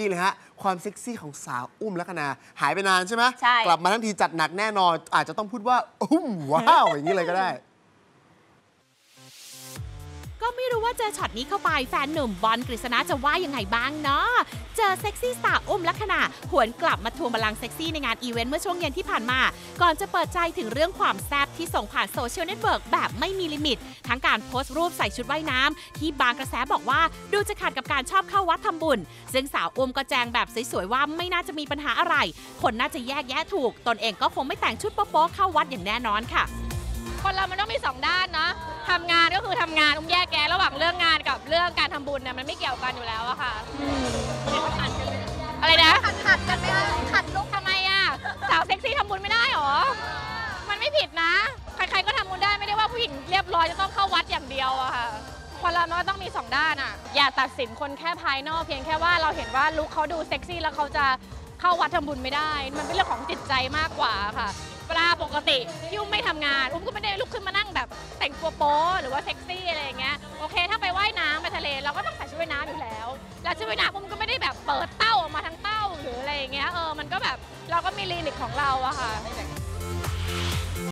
นี่เลยฮะ ความเซ็กซี่ของสาวอุ้มลักษณาหายไปนานใช่ไหมใช่ กลับมาทั้งทีจัดหนักแน่นอน อาจจะต้องพูดว่าอุ้มว้าว อย่างนี้เลยก็ได้ ก็ไม่รู้ว่าเจอช็อตนี้เข้าไปแฟนหนุ่มบอลกฤษณะจะว่ายังไงบ้างเนาะ เจอเซ็กซี่สาวอุ้มลักษณะหวนกลับมาทวงบัลลังเซ็กซี่ในงานอีเวนต์เมื่อช่วงเย็นที่ผ่านมา ก่อนจะเปิดใจถึงเรื่องความแซ่บที่ส่งผ่านโซเชียลเน็ตเวิร์กแบบไม่มีลิมิต ทั้งการโพสต์รูปใส่ชุดว่ายน้ำที่บางกระแสบอกว่าดูจะขัดกับการชอบเข้าวัดทำบุญ ซึ่งสาวอุ้มก็แจงแบบสวยๆว่าไม่น่าจะมีปัญหาอะไร คนน่าจะแยกแยะถูก ตนเองก็คงไม่แต่งชุดโป๊ะเข้าวัดอย่างแน่นอนค่ะคนเรามันต้องมีสองด้านนะทำงานก็คือทำงานอุ้มแยกแยะระหว่างเรื่องงานกับเรื่องการทำบุญเนี่ยมันไม่เกี่ยวกันอยู่แล้วอะค่ะ ขัดขัดกันไหมขัดลุกทำไมอะ สาวเซ็กซี่ทำบุญไม่ได้หรอ มันไม่ผิดนะ ใครๆก็ทำบุญได้ไม่ได้ว่าผู้หญิงเรียบร้อยจะต้องเข้าวัดอย่างเดียวอะค่ะคนเรามันก็ต้องมีสองด้านอะอย่าตัดสินคนแค่ภายนอกเพียงแค่ว่าเราเห็นว่าลุคเขาดูเซ็กซี่แล้วเขาจะเข้าวัดทำบุญไม่ได้ มันเป็นเรื่องของจิตใจมากกว่าค่ะเวลาปกติที่อุ้มไม่ทำงาน อุ้มก็ไม่ได้ลุกขึ้นมานั่งแบบแต่งตัวโป๊หรือว่าเซ็กซี่อะไรอย่างเงี้ย โอเค ถ้าไปว่ายน้ำไปทะเลเราก็ต้องใส่ชุดว่ายน้ำอยู่แล้ว แล้วชุดว่ายน้ำอุ้มก็ไม่ได้แบบเปิดเต้า รืออะไรอย่างเงี้ยเออมันก็แบบเราก็มีลิมิตของเราอะค่ะ